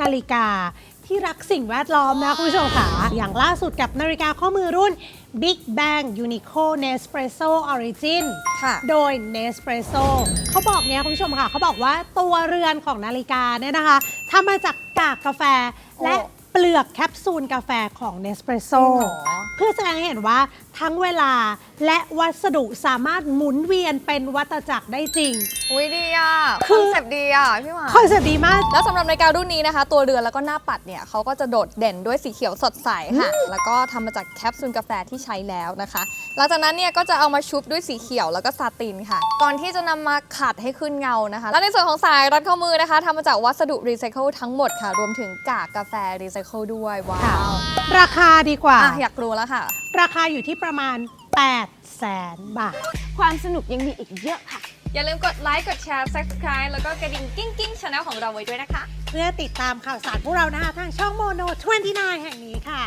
นาฬิกาที่รักสิ่งแวดล้อมนะคุณผู้ชมค่ะ อย่างล่าสุดกับนาฬิกาข้อมือรุ่น Big Bang Unico Nespresso Origin ค่ะ โดย Nespresso เขาบอกเนี้ยคุณผู้ชมค่ะ เขาบอกว่าตัวเรือนของนาฬิกาเนี่ยนะคะทำมาจากกากกาแฟและโอ้ เปลือกแคปซูลกาแฟของ Nespresso จริงเหรอเพื่อแสดงให้เห็นว่าทั้งเวลาและวัสดุสามารถหมุนเวียนเป็นวัตจักรได้จริง อุ้ยดีอะคืคอ อนเซปต์ดีอะพี่หวานคอนเซ็ปต์ดีมาก แล้วสำหรับนาฬิการุ่นนี้นะคะ ตัวเรือนแล้วก็หน้าปัดเนี่ยเขาก็จะโดดเด่นด้วยสีเขียวสดใสค่ะ แล้วก็ทำมาจากแคปซูลกาแฟที่ใช้แล้วนะคะ หลังจากนั้นเนี่ยก็จะเอามาชุบด้วยสีเขียวแล้วก็ซาตินค่ะ ก่อนที่จะนำมาขัดให้ขึ้นเงานะคะ แล้วในส่วนของสายรัดข้อมือนะคะทำมาจากวัสดุรีไซเคิลทั้งหมดค่ะ รวมถึงกากกาแฟรีไซเคิลด้วยว้าค่ะวราคาดีกว่าอะอยากรู้แล้วค่ะ ราคาอยู่ที่ประมาณ 8 แสนบาท ความสนุกยังมีอีกเยอะค่ะ อย่าลืมกดไลค์กดแชร์ subscribe แล้วก็กระดิ่งกิ้งกิ้งช anel ของเราไว้ด้วยนะคะ เพื่อติดตามข่าวสารพวกเรานะคะทางช่องโมโน 29 แห่งนี้ค่ะ